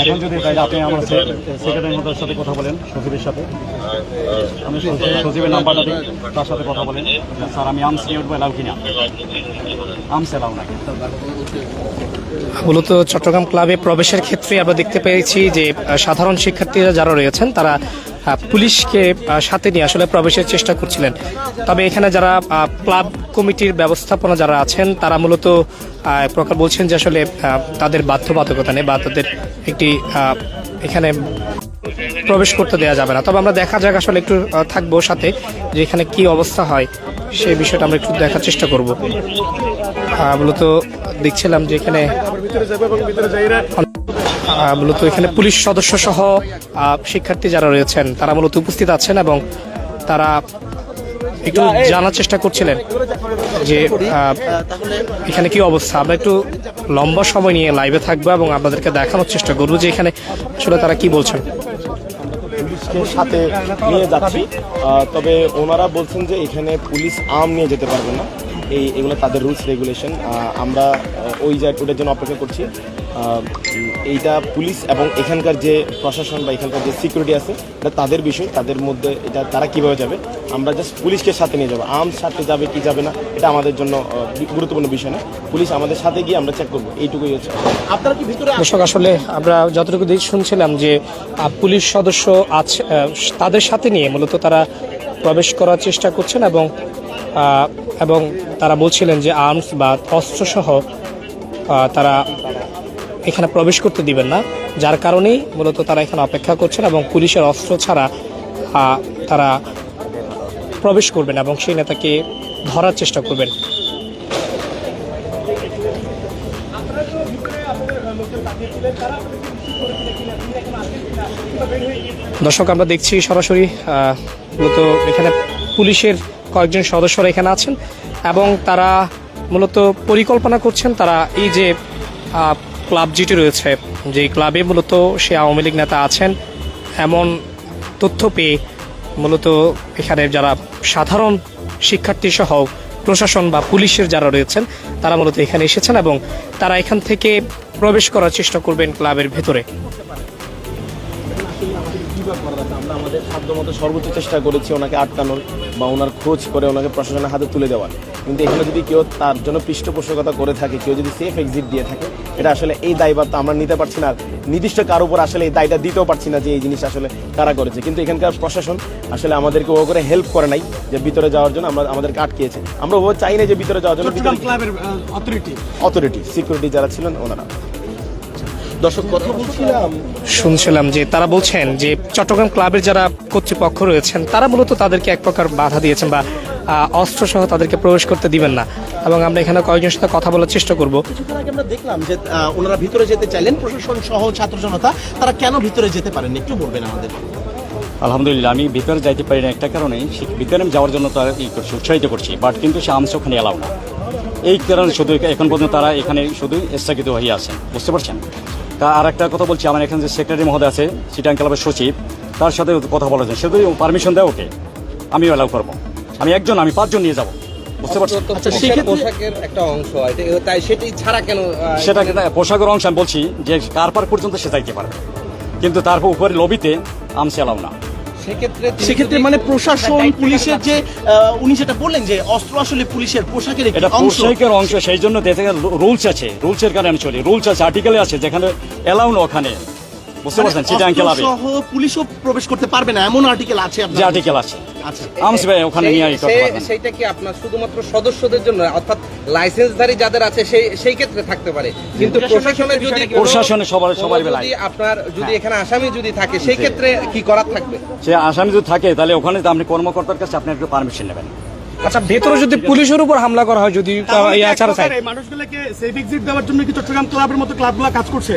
এখন যদি আপনি আমার সেক্রেটারি সাথে কথা বলেন, সচিবের সাথে। আমি সচিবের নাম্বারটা দিই, তার সাথে কথা বলেন। স্যার, আমি আমস নিয়ে উঠবো এলাও কিনা? আমস এলাও না। মূলত চট্টগ্রাম ক্লাবে প্রবেশের ক্ষেত্রে আমরা দেখতে পেয়েছি যে সাধারণ শিক্ষার্থীরা যারা রয়েছেন, তারা পুলিশকে সাথে নিয়ে আসলে প্রবেশের চেষ্টা করছিলেন। তবে এখানে যারা ক্লাব কমিটির ব্যবস্থাপনা যারা আছেন, তারা মূলত প্রকার বলছেন যে আসলে তাদের বাধ্যবাধকতা নেই বা তাদের একটি এখানে প্রবেশ করতে দেওয়া যাবে না। তবে আমরা দেখা যাক আসলে একটু থাকব সাথে যে এখানে কি অবস্থা হয়, সেই বিষয়টা আমরা একটু দেখার চেষ্টা করব। মূলত দেখছিলাম যে এখানে মূলত এখানে পুলিশ সদস্য সহ শিক্ষার্থী যারা রয়েছেন তারা মূলত উপস্থিত আছেন এবং তারা একটু জানার চেষ্টা করছিলেন যে এখানে কি অবস্থা? আমরা একটু লম্বা সময় নিয়ে লাইভে থাকব এবং আপনাদেরকে দেখানোর চেষ্টা করব যে এখানে আসলে তারা কি বলছেন। সাথে নিয়ে যাচ্ছি। তবে ওনারা বলছেন যে এখানে পুলিশ আম নিয়ে যেতে পারবে না। এই এগুলো তাদের রুলস রেগুলেশন। আমরা ওই জায়গা ওটার জন্য অপেক্ষা করছি। এইটা পুলিশ এবং এখানকার যে প্রশাসন বা এখানকার যে সিকিউরিটি আছে, এটা তাদের বিষয়, তাদের মধ্যে এটা তারা কীভাবে যাবে, আমরা জাস্ট পুলিশকে সাথে নিয়ে যাব। আর্ম সাথে যাবে কি যাবে না, এটা আমাদের জন্য গুরুত্বপূর্ণ বিষয় না। পুলিশ আমাদের সাথে গিয়ে আমরা চেক করব, এইটুকুই হচ্ছে। আপনারা কি ভিতরে দর্শক, আসলে আমরা যতটুকু শুনছিলাম যে পুলিশ সদস্য আছে তাদের সাথে নিয়ে মূলত তারা প্রবেশ করার চেষ্টা করছেন এবং এবং তারা বলছিলেন যে আর্মস বা অস্ত্রসহ তারা এখানে প্রবেশ করতে দিবেন না, যার কারণেই মূলত তারা এখানে অপেক্ষা করছেন এবং পুলিশের অস্ত্র ছাড়া তারা প্রবেশ করবেন এবং সেই নেতাকে ধরার চেষ্টা করবেন। দর্শক, আমরা দেখছি সরাসরি মূলত এখানে পুলিশের কয়েকজন সদস্যরা এখানে আছেন এবং তারা মূলত পরিকল্পনা করছেন, তারা এই যে ক্লাব জিটি রয়েছে যে ক্লাবে মূলত সে আওয়ামী লীগ নেতা আছেন, এমন তথ্য পেয়ে মূলত এখানে যারা সাধারণ শিক্ষার্থী সহ প্রশাসন বা পুলিশের যারা রয়েছেন, তারা মূলত এখানে এসেছেন এবং তারা এখান থেকে প্রবেশ করার চেষ্টা করবেন ক্লাবের ভেতরে। আমরা আমাদের সাধ্যমতো সর্বোচ্চ চেষ্টা করেছি ওনাকে আটকানোর বা ওনার খোঁজ করে ওনাকে প্রশাসনের হাতে তুলে দেওয়ার। কিন্তু এখানে যদি কেউ তার জন্য পৃষ্ঠপোষকতা করে থাকে কেউ যদি সেফ এক্সিট দিয়ে থাকে এটা আসলে এই তো আমরা নিতে পারছি না নির্দিষ্ট কারও উপর আসলে এই দায়টা দিতেও পারছি না যে এই জিনিস আসলে কারা করেছে। কিন্তু এখানকার প্রশাসন আসলে আমাদেরকে ও করে হেল্প করে নাই যে ভিতরে যাওয়ার জন্য আমরা আমাদেরকে আটকিয়েছে। আমরা ও চাই না যে ভিতরে যাওয়ার জন্য অথরিটি অথরিটি সিকিউরিটি যারা ছিলেন ওনারা। দর্শক কথা বলছিলাম। শুনছিলাম যে তারা বলছেন যে চট্টগ্রাম ক্লাবের যারা কর্তৃপক্ষ রয়েছেন তারা মূলত তাদেরকে এক প্রকার বাধা দিয়েছেন বা অস্ত্র সহ তাদেরকে প্রবেশ করতে দিবেন না। এবং আমরা এখানে কয়েকজনের সাথে কথা বলার চেষ্টা করব। কিছুক্ষণ আগে আমরা দেখলাম যে ওনারা ভিতরে যেতে চাইলেন প্রশাসন সহ ছাত্র জনতা তারা কেন ভিতরে যেতে পারেন একটু বলবেন আমাদের। আলহামদুলিল্লাহ আমি ভিতরে যাইতে পারি না একটা কারণে ভিতরে আমি যাওয়ার জন্য তারা ই করছি উৎসাহিত করছি বাট কিন্তু সে আমস ওখানে এলাও না। এই কারণে শুধু এখন পর্যন্ত তারা এখানে শুধু স্থগিত হয়ে আছে বুঝতে পারছেন? তা আর একটা কথা বলছি আমার এখানে যে সেক্রেটারি মহোদয় আছে সিটাং ক্লাবের সচিব তার সাথে কথা বলেছেন সে যদি পারমিশন দেয় ওকে আমিও অ্যালাউ করব। আমি একজন আমি পাঁচজন নিয়ে যাব। বুঝতে আচ্ছা সেক্ষেত্রে পোশাকের একটা অংশ তাই সেটি ছাড়া কেন সেটা পোশাকের অংশ আমি বলছি যে কার পার পর্যন্ত সে যাইতে পারবে। কিন্তু তারপর উপরে লবিতে আমি চালাও না। সেক্ষেত্রে সেক্ষেত্রে মানে প্রশাসন পুলিশের যে উনি যেটা বললেন যে অস্ত্র আসলে পুলিশের পোশাকের একটি এটা অংশ। পোশাকের অংশ সেই জন্য রুলস আছে রুলসের কারণে চলি। রুলস আছে আর্টিকেলে আছে যেখানে এলাও না ওখানে। বুঝতে পারছেন? সহ পুলিশও প্রবেশ করতে পারবে না এমন আর্টিকেল আছে যে আর্টিকেল আছে। আচ্ছা। আমস ভাই ওখানে নিয়ে করতে পারবেন সেইটা কি আপনার শুধুমাত্র সদস্যদের জন্য? অর্থাৎ লাইসেন্সধারী যাদের আছে সেই সেই ক্ষেত্রে থাকতে পারে। কিন্তু প্রশাসনের যদি প্রশাসনে সবার সবাই বেলায়। যদি আপনার যদি এখানে আসামি যদি থাকে সেই ক্ষেত্রে কি করার থাকবে? সে আসামি যদি থাকে তাহলে ওখানে আপনি কর্মকর্তার কাছে আপনি একটু পারমিশন নেবেন। আচ্ছা ভেতরে যদি পুলিশের উপর হামলা করা হয় যদি ছাড়া চাই মানুষগুলোকে সেফ এক্সিট দেওয়ার জন্য কি চট্টগ্রাম ক্লাবের মতো ক্লাবগুলো কাজ করছে?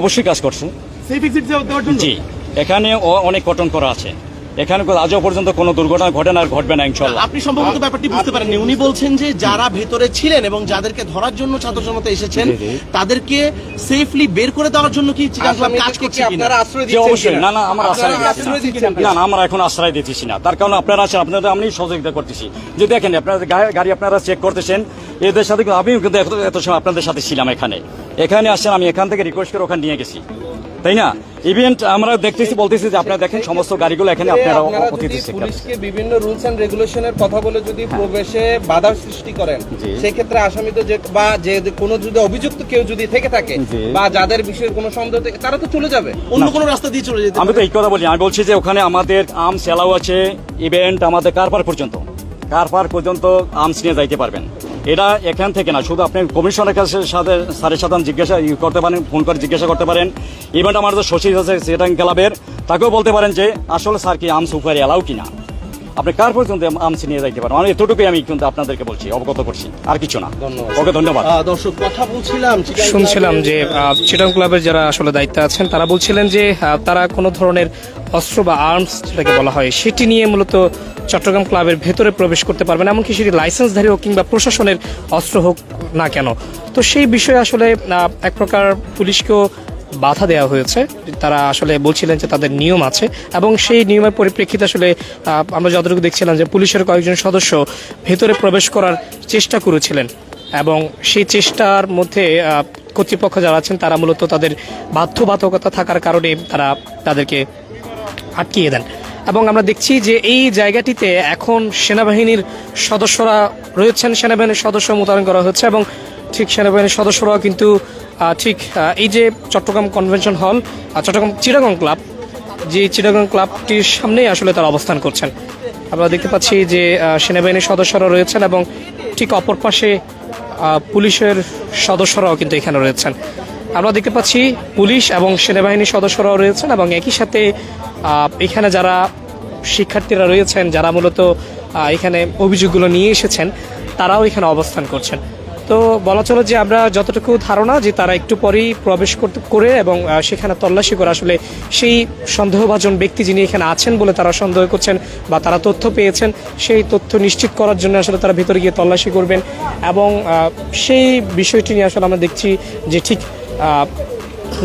অবশ্যই কাজ করছে। সেফ এক্সিট দেওয়ার জন্য? জি। এখানে অনেক কটন করা আছে। এখানে আজও পর্যন্ত কোনো দুর্ঘটনা ঘটে না আর ঘটবে না ইনশাল্লাহ আপনি সম্ভবত ব্যাপারটি বুঝতে পারেননি। উনি বলছেন যে যারা ভেতরে ছিলেন এবং যাদেরকে ধরার জন্য ছাত্র জনতা এসেছেন। তাদেরকে সেফলি বের করে দেওয়ার জন্য কি কাজ করছে আপনারা আশ্রয় দিচ্ছেন অবশ্যই। না না আমার আশ্রয় দিচ্ছেন না না আমরা এখন আশ্রয় দিতেছি না। তার কারণে আপনারা আছেন আপনাদের আমি সহযোগিতা করতেছি। যে দেখেন আপনারা গাড়ি আপনারা চেক করতেছেন এদের সাথে আমিও কিন্তু এত- এত সময় আপনাদের সাথে ছিলাম এখানে। এখানে আসছেন আমি এখান থেকে রিকোয়েস্ট করে ওখানে নিয়ে গেছি। তাই না? ইভেন্ট আমরা দেখতেছি বলতেছি যে আপনারা দেখেন সমস্ত গাড়িগুলো এখানে আপনারা অতিথি পুলিশকে বিভিন্ন রুলস এন্ড রেগুলেশনের কথা বলে যদি প্রবেশে বাধার সৃষ্টি করেন সেই ক্ষেত্রে আসামিত যে বা যে কোনো যদি অভিযুক্ত কেউ যদি থেকে থাকে বা যাদের বিষয়ে কোনো সন্দেহ থাকে তারা তো চলে যাবে। অন্য কোনো রাস্তা দিয়ে চলে যেতে আমি তো এই কথা বলি আমি বলছি যে ওখানে আমাদের আম এলাও আছে ইভেন্ট আমাদের কারপার পর্যন্ত। কারপার পর্যন্ত আর্মস নিয়ে যাইতে পারবেন। এটা এখান থেকে না, শুধু আপনি কমিশনের কাছে সাথে স্যারের সাথে জিজ্ঞাসা করতে পারেন, ফোন করে জিজ্ঞাসা করতে পারেন। ইভেন্ট আমার যে সচিব আছে, সেটাং ক্লাবের তাকেও বলতে পারেন যে, আসলে স্যার কি আম সুপারি এলাও কিনা? আপনি কার পর্যন্ত আর্মস নিয়ে যাইতে পারেন? আমি এতটুকুই আমি কিন্তু আপনাদেরকে বলছি অবগত করছি আর কিছু না। ধন্যবাদ। ওকে ধন্যবাদ। দর্শক কথা বলছিলাম শুনছিলাম যে চিটং ক্লাবের যারা আসলে দায়িত্বে আছেন তারা বলছিলেন যে তারা কোনো ধরনের অস্ত্র বা আর্মস যেটাকে বলা হয় সেটি নিয়ে মূলত চট্টগ্রাম ক্লাবের ভেতরে প্রবেশ করতে পারবেন এমনকি সেটি লাইসেন্সধারী হোক কিংবা প্রশাসনের অস্ত্র হোক না কেন। তো সেই বিষয়ে আসলে আহ, এক প্রকার পুলিশকেও বাধা দেওয়া হয়েছে। তারা আসলে বলছিলেন যে তাদের নিয়ম আছে এবং সেই নিয়মের পরিপ্রেক্ষিতে আসলে আমরা যতটুকু দেখছিলাম যে পুলিশের কয়েকজন সদস্য ভেতরে প্রবেশ করার চেষ্টা করেছিলেন এবং সেই চেষ্টার মধ্যে কর্তৃপক্ষ যারা আছেন তারা মূলত তাদের বাধ্যবাধকতা থাকার কারণে তারা তাদেরকে আটকিয়ে দেন। এবং আমরা দেখছি যে এই জায়গাটিতে এখন সেনাবাহিনীর সদস্যরা রয়েছেন, সেনাবাহিনীর সদস্য মোতায়েন করা হচ্ছে এবং ঠিক সেনাবাহিনীর সদস্যরাও কিন্তু ঠিক এই যে Chittagong convention hall Chittagong Chittagong club, যে চিটাগং ক্লাবটির সামনেই আসলে তারা অবস্থান করছেন। আমরা দেখতে পাচ্ছি যে সেনাবাহিনীর সদস্যরা রয়েছেন এবং ঠিক অপর পাশে পুলিশের সদস্যরাও কিন্তু এখানে রয়েছেন। আমরা দেখতে পাচ্ছি পুলিশ এবং সেনাবাহিনীর সদস্যরাও রয়েছেন এবং একই সাথে এখানে যারা শিক্ষার্থীরা রয়েছেন, যারা মূলত এখানে অভিযোগগুলো নিয়ে এসেছেন, তারাও এখানে অবস্থান করছেন। তো বলা চলে যে আমরা যতটুকু ধারণা যে তারা একটু পরেই প্রবেশ করতে করে এবং সেখানে তল্লাশি করে আসলে সেই সন্দেহভাজন ব্যক্তি যিনি এখানে আছেন বলে তারা সন্দেহ করছেন বা তারা তথ্য পেয়েছেন, সেই তথ্য নিশ্চিত করার জন্য আসলে তারা ভিতরে গিয়ে তল্লাশি করবেন এবং সেই বিষয়টি নিয়ে আসলে আমরা দেখছি যে ঠিক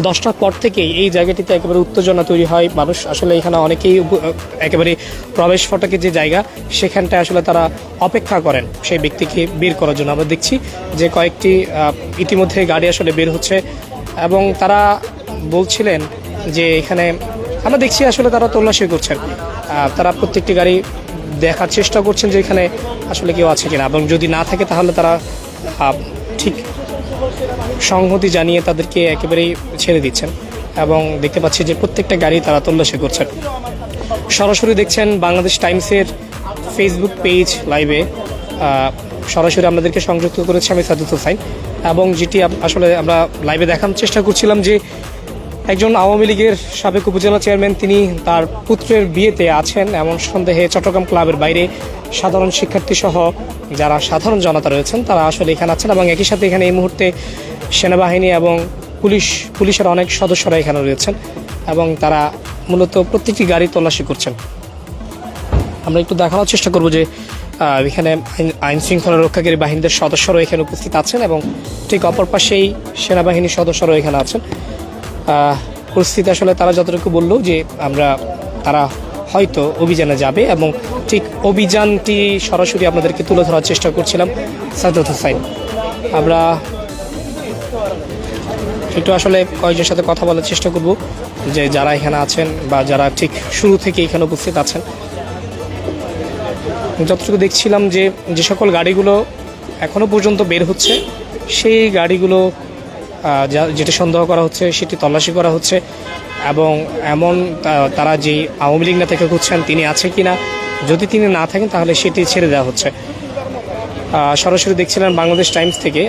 দশটার পর থেকেই এই জায়গাটিতে একেবারে উত্তেজনা তৈরি হয়। মানুষ আসলে এখানে অনেকেই একেবারে প্রবেশ ফটকের যে জায়গা, সেখানটায় আসলে তারা অপেক্ষা করেন সেই ব্যক্তিকে বের করার জন্য। আমরা দেখছি যে কয়েকটি ইতিমধ্যে গাড়ি আসলে বের হচ্ছে এবং তারা বলছিলেন যে এখানে আমরা দেখছি আসলে তারা তল্লাশি করছেন। তারা প্রত্যেকটি গাড়ি দেখার চেষ্টা করছেন যে এখানে আসলে কেউ আছে কিনা এবং যদি না থাকে তাহলে তারা ঠিক সংহতি জানিয়ে তাদেরকে একেবারেই ছেড়ে দিচ্ছেন এবং দেখতে পাচ্ছি যে প্রত্যেকটা গাড়ি তারা তল্লাশি করছেন। সরাসরি দেখছেন বাংলাদেশ টাইমসের ফেসবুক পেজ লাইভে। সরাসরি আমাদেরকে সংযুক্ত করেছে আমি সাদুত হোসাইন এবং যেটি আসলে আমরা লাইভে দেখানোর চেষ্টা করছিলাম যে একজন আওয়ামী লীগের সাবেক উপজেলা চেয়ারম্যান, তিনি তার পুত্রের বিয়েতে আছেন। এমন সন্দেহে চট্টগ্রাম ক্লাবের বাইরে সাধারণ শিক্ষার্থী সহ যারা সাধারণ জনতা রয়েছেন, তারা আসলে এখানে আছেন এবং একই সাথে এখানে এই মুহূর্তে সেনাবাহিনী এবং পুলিশ, পুলিশের অনেক সদস্যরা এখানে রয়েছেন এবং তারা মূলত প্রত্যেকটি গাড়ি তল্লাশি করছেন। আমরা একটু দেখানোর চেষ্টা করব যে এখানে আইন- শৃঙ্খলা রক্ষাকারী বাহিনীদের সদস্যরাও এখানে উপস্থিত আছেন এবং ঠিক অপর পাশেই সেনাবাহিনীর সদস্যরাও এখানে আছেন। পরিস্থিতি আসলে তারা যতটুকু বলল যে আমরা, তারা হয়তো অভিযানে যাবে এবং ঠিক অভিযানটি সরাসরি আপনাদেরকে তুলে ধরার চেষ্টা করছিলাম সাদত হোসাইন আমরা একটু আসলে কয়েকজনের সাথে কথা বলার চেষ্টা করব যে যারা এখানে আছেন বা যারা ঠিক শুরু থেকে এখানে উপস্থিত আছেন। যতটুকু দেখছিলাম যে যে সকল গাড়িগুলো এখনও পর্যন্ত বের হচ্ছে, সেই গাড়িগুলো যেটি সন্দেহ করা হচ্ছে সেটি তল্লাশি করা হচ্ছে এবং এমন তারা যে আওয়ামী লীগ নেতাকে খুঁজছেন তিনি আছে কিনা যদি তিনি না থাকেন তাহলে সেটি ছেড়ে দেওয়া হচ্ছে। সরাসরি দেখছিলেন বাংলাদেশ টাইমস থেকে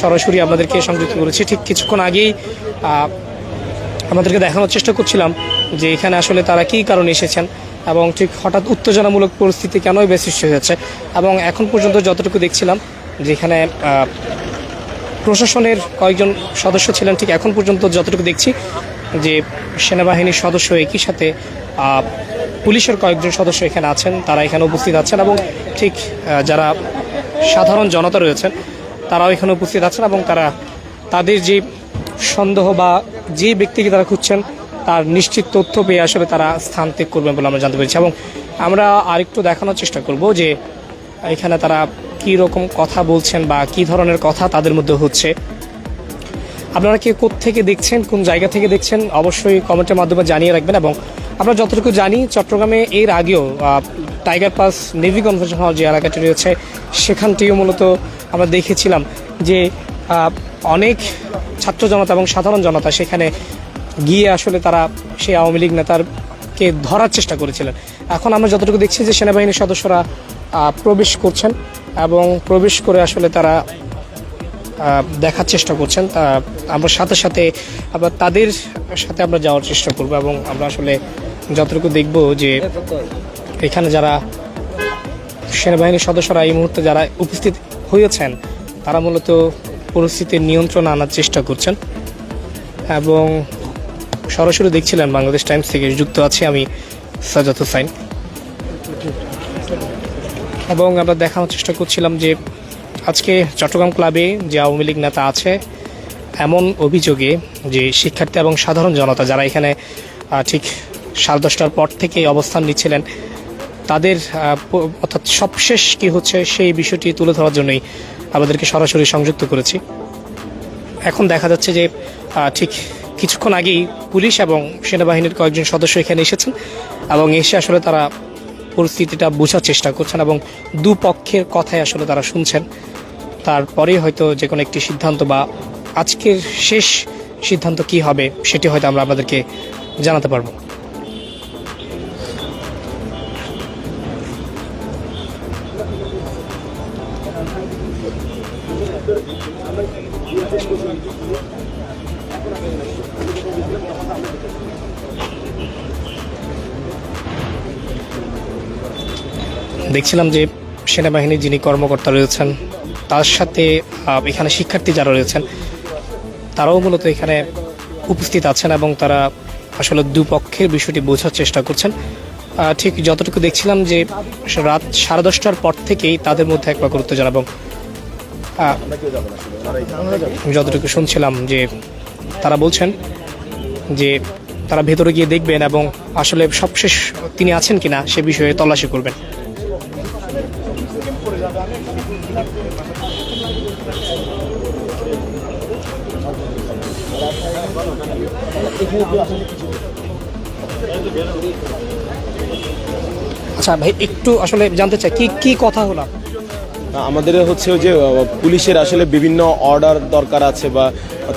সরাসরি আপনাদেরকে সংযুক্ত করেছি। ঠিক কিছুক্ষণ আগেই আমাদেরকে দেখানোর চেষ্টা করছিলাম যে এখানে আসলে তারা কী কারণে এসেছেন এবং ঠিক হঠাৎ উত্তেজনামূলক পরিস্থিতি কেনই বেশ সৃষ্টি হয়েছে। এবং এখন পর্যন্ত যতটুকু দেখছিলাম যে এখানে আহ, প্রশাসনের কয়েকজন সদস্য ছিলেন, ঠিক এখন পর্যন্ত যতটুকু দেখছি, যে সেনাবাহিনীর সদস্য একই সাথে পুলিশের কয়েকজন সদস্য এখানে আছেন, তারা এখানে উপস্থিত আছেন এবং ঠিক যারা সাধারণ জনতা রয়েছেন, তারাও এখানে উপস্থিত আছেন এবং তারা তাদের যে সন্দেহ বা যে ব্যক্তিকে তারা খুঁজছেন, তার নিশ্চিত তথ্য পেয়ে আসলে তারা স্থান ত্যাগ করবেন বলে আমরা জানতে পেরেছি এবং আমরা আরেকটু দেখানোর চেষ্টা করব যে, এখানে তারা কী রকম কথা বলছেন বা কী ধরনের কথা তাদের মধ্যে হচ্ছে? আপনারা কে থেকে দেখছেন, কোন জায়গা থেকে দেখছেন, অবশ্যই কমেন্টের মাধ্যমে জানিয়ে রাখবেন এবং আমরা যতটুকু জানি, চট্টগ্রামে এর আগেও tiger pass navy convention hall যে এলাকাটি রয়েছে, সেখানটিও মূলত আমরা দেখেছিলাম যে অনেক ছাত্র জনতা এবং সাধারণ জনতা সেখানে গিয়ে আসলে তারা সেই আওয়ামী লীগ নেতারকে ধরার চেষ্টা করেছিলেন। এখন আমরা যতটুকু দেখছি যে সেনাবাহিনীর সদস্যরা প্রবেশ করছেন এবং প্রবেশ করে আসলে তারা দেখার চেষ্টা করছেন। তা আমরা সাথে সাথে আবার তাদের সাথে আমরা যাওয়ার চেষ্টা করব এবং আমরা আসলে যতটুকু দেখব যে এখানে যারা সেনাবাহিনীর সদস্যরা এই মুহূর্তে যারা উপস্থিত হয়েছেন, তারা মূলত পরিস্থিতির নিয়ন্ত্রণ আনার চেষ্টা করছেন। এবং সরাসরি দেখছিলেন বাংলাদেশ টাইমস থেকে যুক্ত আছি আমি সাজাত হুসাইন এবং আমরা দেখানোর চেষ্টা করছিলাম যে আজকে চট্টগ্রাম ক্লাবে যে আওয়ামী লীগ নেতা আছে, এমন অভিযোগে যে শিক্ষার্থী এবং সাধারণ জনতা যারা এখানে ঠিক সাড়ে দশটার পর থেকে অবস্থান নিচ্ছিলেন, তাদের অর্থাৎ সবশেষ কি হচ্ছে সেই বিষয়টি তুলে ধরার জন্যই আমাদেরকে সরাসরি সংযুক্ত করেছি। এখন দেখা যাচ্ছে যে ঠিক কিছুক্ষণ আগেই পুলিশ এবং সেনাবাহিনীর কয়েকজন সদস্য এখানে এসেছেন এবং এসে আসলে তারা পরিস্থিতিটা বোঝার চেষ্টা করছেন এবং দুপক্ষের কথাই আসলে তারা শুনছেন। তারপরেই হয়তো যে কোনো একটি সিদ্ধান্ত বা আজকের শেষ সিদ্ধান্ত কি হবে, সেটি হয়তো আমরা আপনাদেরকে জানাতে পারব। দেখছিলাম যে সেনাবাহিনীর যিনি কর্মকর্তা রয়েছেন, তার সাথে এখানে শিক্ষার্থী যারা রয়েছেন, তারাও মূলত এখানে উপস্থিত আছেন এবং তারা আসলে দুপক্ষের বিষয়টি বোঝার চেষ্টা করছেন। ঠিক যতটুকু দেখছিলাম যে রাত সাড়ে দশটার পর থেকেই তাদের মধ্যে এক প্রকার উত্তেজনা এবং যতটুকু শুনছিলাম যে তারা বলছেন যে তারা ভেতরে গিয়ে দেখবেন এবং আসলে সবশেষ তিনি আছেন কিনা সে বিষয়ে তল্লাশি করবেন। আচ্ছা ভাই, একটু আসলে জানতে চাই, কি কি কথা হলো? আমাদের হচ্ছে যে পুলিশের আসলে বিভিন্ন অর্ডার দরকার আছে বা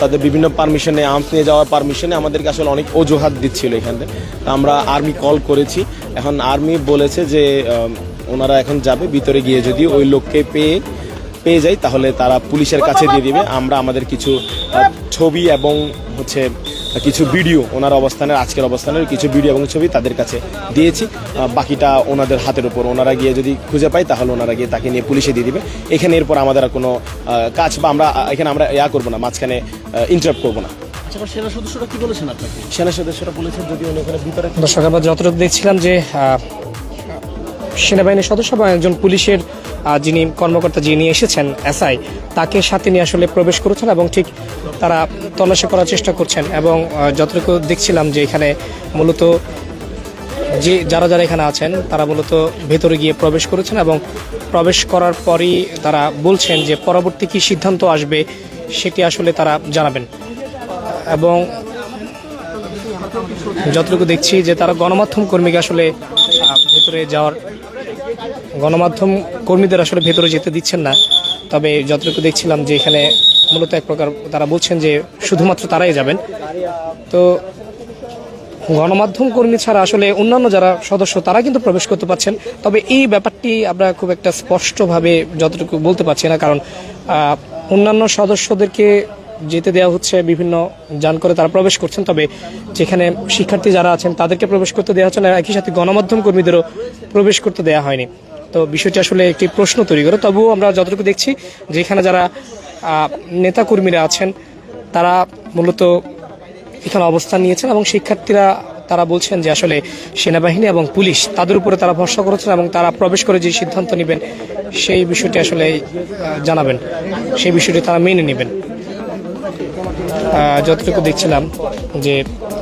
তাদের বিভিন্ন পারমিশনে আর্মস নিয়ে যাওয়ার পারমিশনে আমাদেরকে আসলে অনেক অজুহাত দিচ্ছিল এখানে। আমরা আর্মি কল করেছি। এখন আর্মি বলেছে যে ওনারা এখন যাবে, ভিতরে গিয়ে যদি ওই লোককে পেয়ে পেয়ে যায়, তাহলে তারা পুলিশের কাছে দিয়ে দিবে। আমরা আমাদের কিছু ছবি এবং হচ্ছে কিছু ভিডিও ওনার অবস্থানের আজকের অবস্থানের কিছু ভিডিও এবং ছবি তাদের কাছে দিয়েছি। বাকিটা ওনাদের হাতের উপর। ওনারা গিয়ে যদি খুঁজে পায় তাহলে ওনারা গিয়ে তাকে নিয়ে পুলিশে দিয়ে দিবে। এখানে এরপর আমাদের আর কোনো কাজ বা আমরা এখানে আমরা ইয়া করব না মাঝখানে ইন্টারাপ্ট করব না। আচ্ছা সেনা সদস্যরা কি বলেছেন আপনাকে? সেনা সদস্যরা বলেছেন যদি ওখানে ভিতরে দর্শক আমরা যতটুকু দেখছিলাম যে সেনাবাহিনীর সদস্য বা একজন পুলিশের যিনি কর্মকর্তা যিনি এসেছেন এসআই, তাকে সাথে নিয়ে আসলে প্রবেশ করেছেন এবং ঠিক তারা তল্লাশি করার চেষ্টা করছেন এবং যতটুকু দেখছিলাম যে এখানে মূলত যে যারা যারা এখানে আছেন, তারা মূলত ভেতরে গিয়ে প্রবেশ করেছেন এবং প্রবেশ করার পরই তারা বলছেন যে পরবর্তী কী সিদ্ধান্ত আসবে সেটি আসলে তারা জানাবেন। এবং যতটুকু দেখছি যে তারা গণমাধ্যম কর্মীকে আসলে ভেতরে যাওয়ার গণমাধ্যম কর্মীদের আসলে ভেতরে যেতে দিচ্ছেন না। তবে যতটুকু দেখছিলাম যে এখানে মূলত এক প্রকার তারা বলছেন যে শুধুমাত্র তারাই যাবেন। তো গণমাধ্যম কর্মী ছাড়া আসলে অন্যান্য যারা সদস্য, তারা কিন্তু প্রবেশ করতে পারছেন। তবে এই ব্যাপারটি আমরা খুব একটা স্পষ্টভাবে যতটুকু বলতে পারছি না, কারণ অন্যান্য সদস্যদেরকে যেতে দেওয়া হচ্ছে, বিভিন্ন যান করে তারা প্রবেশ করছেন। তবে যেখানে শিক্ষার্থী যারা আছেন, তাদেরকে প্রবেশ করতে দেওয়া হচ্ছে না। একই সাথে গণমাধ্যম কর্মীদেরও প্রবেশ করতে দেওয়া হয়নি। তো বিষয়টি আসলে একটি প্রশ্ন তৈরি করে। তবুও আমরা যতটুকু দেখছি যেখানে যারা নেতাকর্মীরা আছেন, তারা মূলত এখানে অবস্থান নিয়েছেন এবং শিক্ষার্থীরা তারা বলছেন যে আসলে সেনাবাহিনী এবং পুলিশ তাদের উপরে তারা ভরসা করেছেন এবং তারা প্রবেশ করে যে সিদ্ধান্ত নেবেন সেই বিষয়টি আসলে জানাবেন। সেই বিষয়টি তারা মেনে নেবেন। যতটুকু দেখছিলাম যে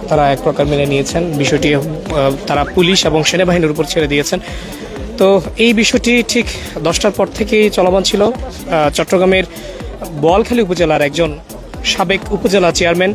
তারা এক প্রকার মেনে নিয়েছেন। বিষয়টি তারা পুলিশ এবং সেনাবাহিনীর উপর ছেড়ে দিয়েছেন। তো এই বিষয়টি ঠিক দশটার পর থেকেই চলমান ছিল। চট্টগ্রামের বোয়ালখালী উপজেলার একজন সাবেক উপজেলা চেয়ারম্যান